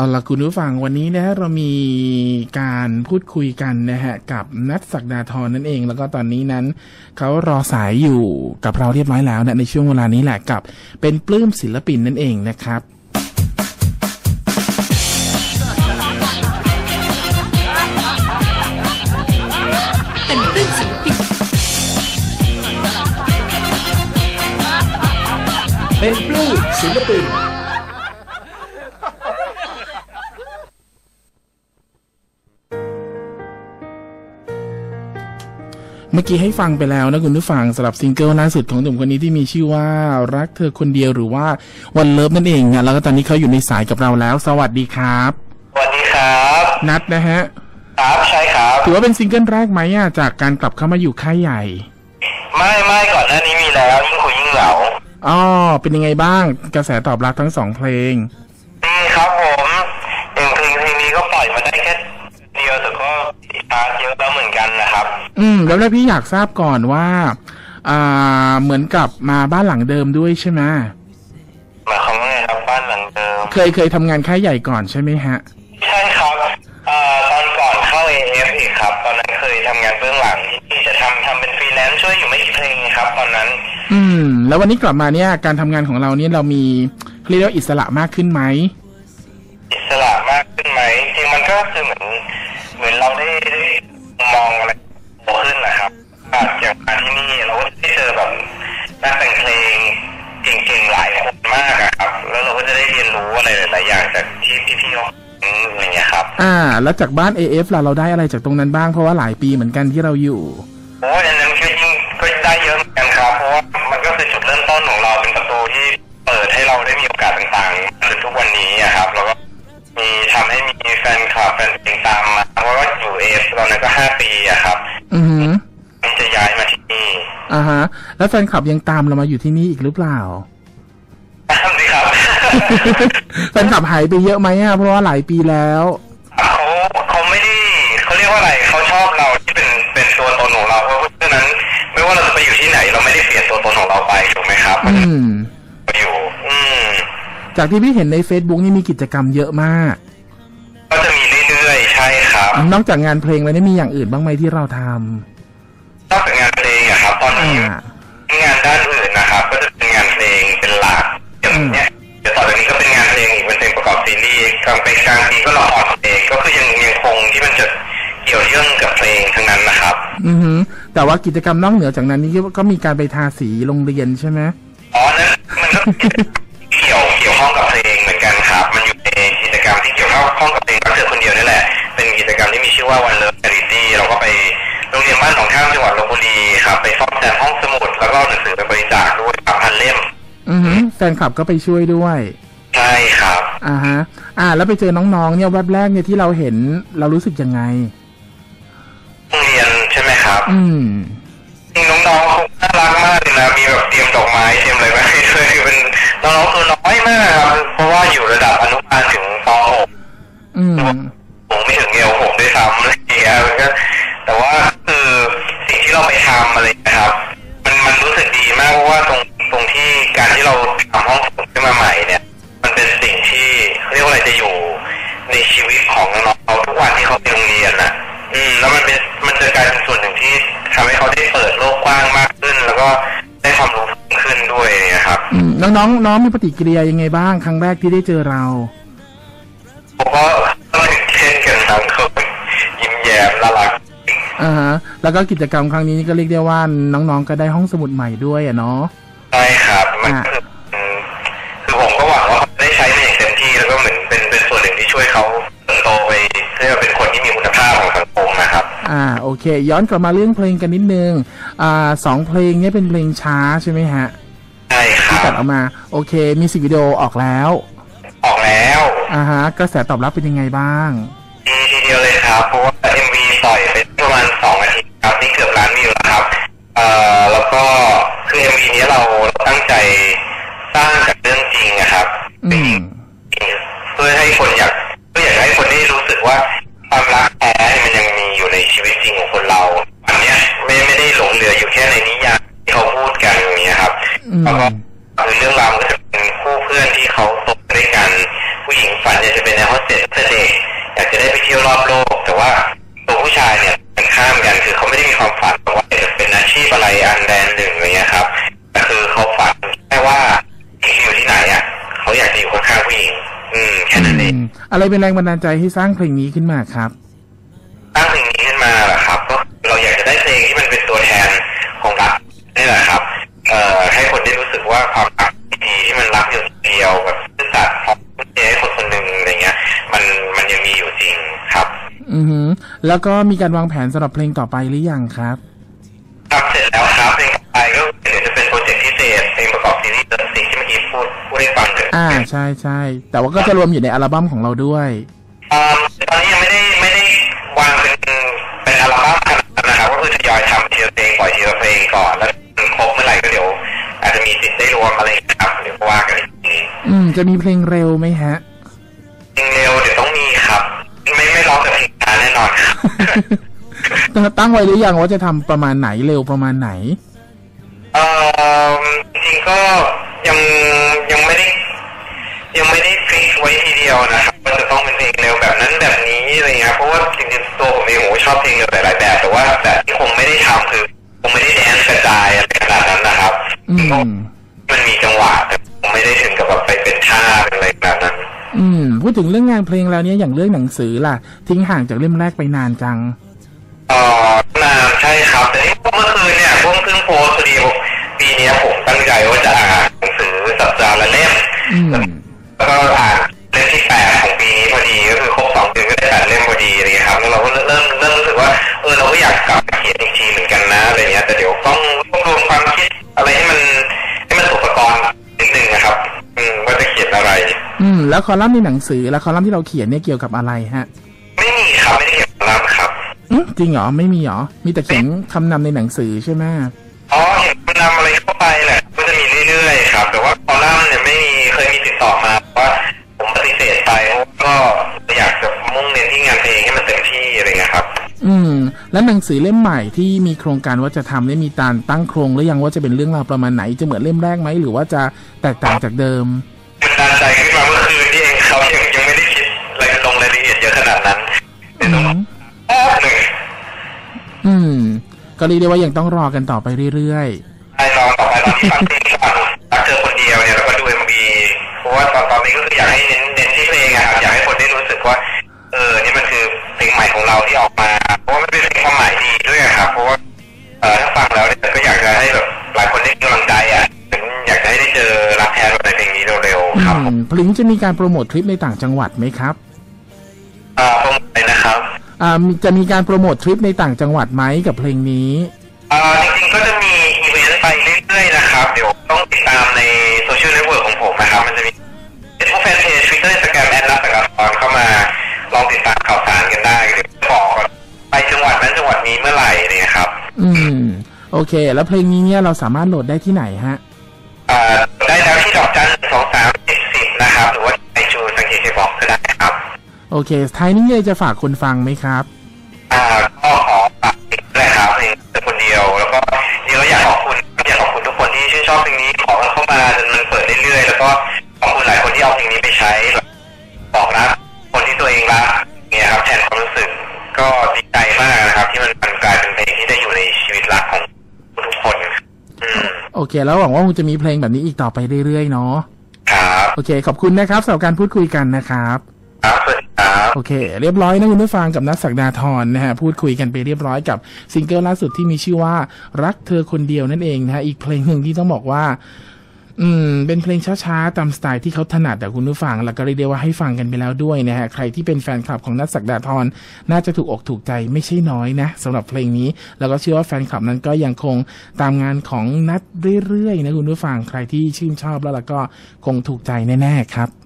เอาละคุณผู้ฟังวันนี้นะฮะเรามีการพูดคุยกันนะฮะกับนัทศักดาธรนั่นเอง แล้วก็ตอนนี้นั้นเขารอสายอยู่กับเราเรียบร้อยแล้วนะในช่วงเวลานี้แหละกับเป็นปลื้มศิลปินนั่นเองนะครับเป็นปลื้มศิลปิน เป็นปลื้มศิลปินเมื่อกี้ให้ฟังไปแล้วนะคุณผู้ฟังสำหรับซิงเกิลล่าสุดของหนุ่มคนนี้ที่มีชื่อว่ารักเธอคนเดียวหรือว่าวันเลิฟนั่นเองนะแล้วก็ตอนนี้เขาอยู่ในสายกับเราแล้ว สวัสดีครับ สวัสดีครับ นัดนะฮะ ครับใช่ครับ ถือว่าเป็นซิงเกิลแรกไหมอะจากการกลับเข้ามาอยู่ค่ายใหญ่ ไม่ไม่ก่อนหน้านี้มีแล้วยิ่งคุยยิ่งเหงาอ๋อเป็นยังไงบ้างกระแสตอบรับทั้งสองเพลงอืมครับผมอย่างเพลงเพลงนี้ก็ปล่อยมาได้แค่เดียวแต่ก็ชาร์จเยอะแล้วเหมือนกันนะครับ อืม แล้วแล้วพี่อยากทราบก่อนว่า อ่า เหมือนกับมาบ้านหลังเดิมด้วยใช่ไหมหมายความว่าไงครับบ้านหลังเดิม เคยเคยทำงานค่ายใหญ่ก่อนใช่ไหมฮะ ใช่ครับเอ่อตอนก่อนเข้า AF อีกครับ ตอนนั้นเคยทำงานเบื้องหลังที่จะทำทำเป็นฟรีแลนซ์ช่วยอยู่ไม่กี่เพลงครับ ตอนนั้น อืม แล้ววันนี้กลับมาเนี่ย การทำงานของเราเนี่ยเรามีเรียกว่าอิสระมากขึ้นไหม อิสระมากขึ้นไหมจริงมันก็คือเหมือนเหมือนเราได้ได้มองอะไรโต ขึ้นนะครับอะอย่างมาที่นี่เราก็ได้เจอแบบนักแต่งเพลงเก่งๆหลายคนมากอะครับ แล้วเราก็จะได้เรียนรู้อะไรหลายๆอย่างจากที่พี่ๆเขาอืมอย่างเงี้ยครับ อ่า แล้วจากบ้าน AF ล่ะเราได้อะไรจากตรงนั้นบ้างเพราะว่าหลายปีเหมือนกันที่เราอยู่โอ้ยอันนั้นก็ยิ่งก็ได้เยอะเหมือนกันครับ เพราะว่ามันก็คือจุดเริ่มต้นของเราเป็นประตูที่เปิดให้เราได้มีโอกาสต่างๆจนทุกวันนี้อะครับแล้วก็มีทำให้มีแฟนคลับแฟนเพลงตามมาเพราะว่าอยู่เอฟตอนนั้นก็ห้าปีอะครับ อือหือ ที่จะย้ายมาที่นี่ อ่าฮะ แล้วแฟนคลับยังตามเรามาอยู่ที่นี่อีกหรือเปล่าตามสิครับแฟนคลับหายไปเยอะไหมอะเพราะว่าหลายปีแล้วเขาเขาไม่ได้เขาเรียกว่าอะไรเขาชอบเราที่เป็นเป็นตัวตนของเราเพราะฉะนั้น ไม่ว่าเราจะไปอยู่ที่ไหน เราไม่ได้เปลี่ยนตัวตนของเราไปถูกไหมครับ อืมไปอยู่ อืม จากที่พี่เห็นใน Facebook นี่มีกิจกรรมเยอะมาก ก็จะมีเรื่อยๆใช่ครับ นอกจากงานเพลงแล้วนี่มีอย่างอื่นบ้างไหมที่เราทนอกจากงาน ตอนำนี้อ่างานด้านอื่นนะครับ ก็จะเป็นงานเพลงเป็นหลักอย่างเนี้ยเดี๋ยวต่อจากนี้ก็เป็นงานเพลงอีกเป็นเพลงประกอบซีรีส์กลางเป็นกลางปีก็ละครเพลงก็คือยังยังคงที่มันจะเกี่ยวเนื่องกับเพลงทั้งนั้นนะครับ อือหือแต่ว่ากิจกรรมนอกเหนือจากนั้นนี่ก็มีการไปทาสีโรงเรียนใช่ไหมอ๋อนั้นมันก็เกี่ยวเกี่ยวข้องกับเพลงเหมือนกันครับ มันอยู่ในกิจกรรมที่เกี่ยวข้องกับเพลงรักเธอคนเดียวนี่แหละ เป็นกิจกรรมที่มีชื่อว่าวันเลิฟ c าริตี้เราก็ไป โรงเรียนบ้านของข้ามจังหวัดลบบุรีครับไปซ่อมแซมห้องสมุดแล้วก็เอาหนังสือไปบริจาคด้วยครับพันเล่ม อือหือแฟนคลับก็ไปช่วยด้วย ใช่ครับอ่าฮะ อ่า แล้วไปเจอน้องๆ เนี่ยแวบแรกเนี่ยที่เราเห็นเรารู้สึกยังไง โรงเรียนใช่ไหมครับ อืมจริงน้องๆเขาน่ารักมากเลยนะมีแบบเตรียมดอกไม้เตรียมอะไรมาให้ด้วยคือเป็นน้องๆตัวน้อยมากครับเพราะว่าอยู่ระดับอนุบาลถึงป .6 อืม ผมไม่ถึงเอวผมด้วยซ้ำอะไรอย่างเงี้ย กขึ้นแล้วก็ได้ความรู้เพิ่มขึ้นด้วยนะครับอืมน้องๆน้องมีปฏิกิริยายังไงบ้าง ครั้งแรกที่ได้เจอเราผมก็ต้องเช่นกันทั้งคนยิ้มแย้มน่ารักอ่าฮะแล้วก็กิจกรรมครั้งนี้นี่ก็เรียกได้ว่าน้องๆก็ได้ห้องสมุดใหม่ด้วยอะเนาะใช่ครับมันก็คืออืมคือผมก็หวังว่าเขาได้ใช้มันอย่างเต็มที่แล้วก็เหมือนเป็นเป็นส่วนหนึ่งที่ช่วยเขาเติบโตไปเพื่อเป็นคนที่มีคุณภาพของสังคมนะครับ อ่าโอเค ย้อนกลับมาเรื่องเพลงกันนิดนึงอ่าสองเพลงเนี้เป็นเพลงช้าใช่ไหมฮะใช่คที่รัจับดออกมาโอเคมีสิกวิดีโอออกแล้ว ออกแล้วอ่าฮะกระแสตอบรับเป็นยังไงบ้างดีทีเดียวเลยครับเพราะว่า MV ปล่อยไปประมาณสองอาทิตย์ครับนี่เกือบล้านวิวแล้วครับเอ่อแล้วก็คือ MV นี้เราเราตั้งใจสร้างจากเรื่องจริงนะครับอืมเพื่อให้คนอยากเพื่ออยาก องอืมอะไรเป็นแรงบันดาลใจให้สร้างเพลงนี้ขึ้นมาครับตั้งเพลงนี้ขึ้นมาแหละครับก็เราอยากจะได้เพลงที่มันเป็นตัวแทนของรักนี่แหละครับ เอ่อให้คนได้รู้สึกว่าความรักดีๆที่มันรักอยู่เดียวแบบซื่อสัตย์พร้อมทุ่มเทให้คนคนหนึ่งอะไรเงี้ย มันมันยังมีอยู่จริงครับ อือหือแล้วก็มีการวางแผนสำหรับเพลงต่อไปหรือยังครับครับ อ่าใช่ใช่แต่ว่าก็จะรวมอยู่ในอัลบั้มของเราด้วยอ่าตอนนี้ยังไม่ได้ไม่ได้วางเป็นเป็นอัลบั้มขนาดนั้นนะครับก็คือทยอยทำทีละเพลงปล่อยทีละเพลงก่อนแล้วครบเมื่อไหร่ก็เดี๋ยว อาจจะมีสิทธิ์ได้รวมอะไรอย่างเงี้ยครับเดี๋ยวว่ากันอีกทีอืม จะมีเพลงเร็วไหมฮะเพลงเร็วเดี๋ยวต้องมีครับ ไม่ไม่ร้องแต่เพลงช้าแน่นอนครับตั้งไว้หรือยังว่าจะทำประมาณไหนเร็วประมาณไหนเอ่อจริงๆก็ยังยังไม่ได้ ยังไม่ได้ฟิกไว้ทีเดียวนะครับว่าจะต้องเป็นเพลงเร็วแบบนั้นแบบนี้อะไรเงี้ยเพราะว่าจริงๆตัวผมเองผมก็ชอบเพลงเร็วหลายๆแบบ แต่ว่าแบบที่คงไม่ได้ทำคือคงไม่ได้แดนซ์กระจายอะไรขนาดนั้นนะครับอืมมันมีจังหวะแต่คงไม่ได้ถึงกับแบบไปเป็นท่าเป็นอะไรแบบนั้น อืม พูดถึงเรื่องงานเพลงแล้วเนี่ยอย่างเรื่องหนังสือล่ะ ทิ้งห่างจากเล่มแรกไปนานจังเอ่อนานใช่ครับแต่นี่เมื่อคืนเนี่ยผมเพิ่งโพสต์พอดีผมปีเนี้ยผมตั้งใจว่าจะอ่านหนังสือสัปดาห์ละเล่มอืม แล้วก็อ่านเล่มที่แปดของปีนี้พอดีก็คือครบสองเดือนก็ได้แปดเล่มพอดีอะไรเงี้ยครับแล้วเราก็เริ่มเริ่มรู้สึกว่าเออเราก็อยากกลับมาเขียนอีกทีเหมือนกันนะอะไรเงี้ยแต่เดี๋ยวต้องรวบรวมความคิดอะไรให้มันให้มันอุปกรณ์นิดนึงนะครับ อืมว่าจะเขียนอะไร อืม แล้วคอลัมน์ในหนังสือและคอลัมน์ที่เราเขียนเนี่ยเกี่ยวกับอะไรฮะ ไม่มีครับไม่ได้เขียนคอลัมน์ครับอืมจริงเหรอไม่มีเหรอมีแต่เขียนคำนำในหนังสือใช่ไหมอ๋อเห็นมันนำอะไรเข้าไปแหละก็จะมีเรื่อยๆครับ แต่ว่าคอลัมน์เนี่ยไม่มีเคยมีติดต่อมาเพราะ ว่าผมปฏิเสธไปเพราะว่าก็อยากจะมุ่งเน้นที่งานเพลงให้มันเต็มที่อะไรเงี้ยครับ อืม แล้วหนังสือเล่มใหม่ที่มีโครงการว่าจะทำได้มีการตั้งโครงหรือยังว่าจะเป็นเรื่องราวประมาณไหนจะเหมือนเล่มแรกไหมหรือว่าจะแตกต่างจากเดิมมันดันใจขึ้นมาเมื่อคืนนี่เองเขายังยังไม่ได้คิดอะไรลงรายละเอียดเยอะขนาดนั้นเดี๋ยวต้องแป๊บหนึ่งอืม ก็เรียกได้ว่ายังต้องรอกันต่อไปเรื่อยไอ้ตอนต่อไปตอนที่ฟังเพลง ราะว่าตอนตอนนี้ก็คืออยากให้เน้นเน้นที่เพลงอะครับอยากให้คนได้รู้สึกว่า เออนี่มันคือเพลงใหม่ของเราที่ออกมา เพราะว่ามันเป็นเพลงความหมายดีด้วยอะครับเพราะว่าเออถ้าฟังแล้วเนี่ยก็อยากจะให้แบบหลายคนได้กำลังใจอะถึงอยากจะให้ได้เจอรักแท้ในเพลงนี้เร็วๆๆครับอืมพลิงจะมีการโปรโมททริปในต่างจังหวัดไหมครับอ่าผมไปนะครับอ่ามีจะมีการโปรโมททริปในต่างจังหวัดไหมกับเพลงนี้อ่าจริงๆก็จะมีอีเวนต์ไปเรื่อยๆนะครับ เดี๋ยวต้องติดตามใน โซเชียลเน็ตเวิร์กของผมนะครับ มันจะมีเฟซบุ๊กแฟนเพจทวิตเตอร์สแกมแอดลับกับตอนเข้ามาลองติดตามข่าวสารกันได้เดี๋ยวบอกก่อนไปจังหวัดนั้นจังหวัดนี้เมื่อไหร่เนี่ยครับ อืม โอเค แล้วเพลงนี้เนี่ยเราสามารถโหลดได้ที่ไหนฮะอ่าได้แล้วที่ดอกจันสองสามสิบสิบนะครับ หรือว่าไอจูสังเกตจะบอกก็ได้ครับ โอเคท้ายนี้เลยจะฝากคนฟังไหมครับ โอเค แล้วหวังว่าคงจะมีเพลงแบบนี้อีกต่อไปเรื่อยๆเนาะครับโอเค ขอบคุณนะครับสำหรับการพูดคุยกันนะครับครับสวัสดีครับโอเค เรียบร้อยนะคุณผู้ฟังกับนัทศักดาธรนะฮะพูดคุยกันไปเรียบร้อยกับซิงเกิลล่าสุดที่มีชื่อว่า รักเธอคนเดียวนั่นเองนะฮะอีกเพลงหนึ่งที่ต้องบอกว่า อืม เป็นเพลงช้าๆ ตามสไตล์ที่เขาถนัดแต่คุณผู้ฟัง แล้วก็เรียกได้ว่าให้ฟังกันไปแล้วด้วยนะฮะ ใครที่เป็นแฟนคลับของนัทศักดาธรน่าจะถูกอกถูกใจไม่ใช่น้อยนะสำหรับเพลงนี้ แล้วก็เชื่อว่าแฟนคลับนั้นก็ยังคงตามงานของนัทเรื่อยๆนะคุณผู้ฟัง ใครที่ชื่นชอบแล้วล่ะก็คงถูกใจแน่ๆครับ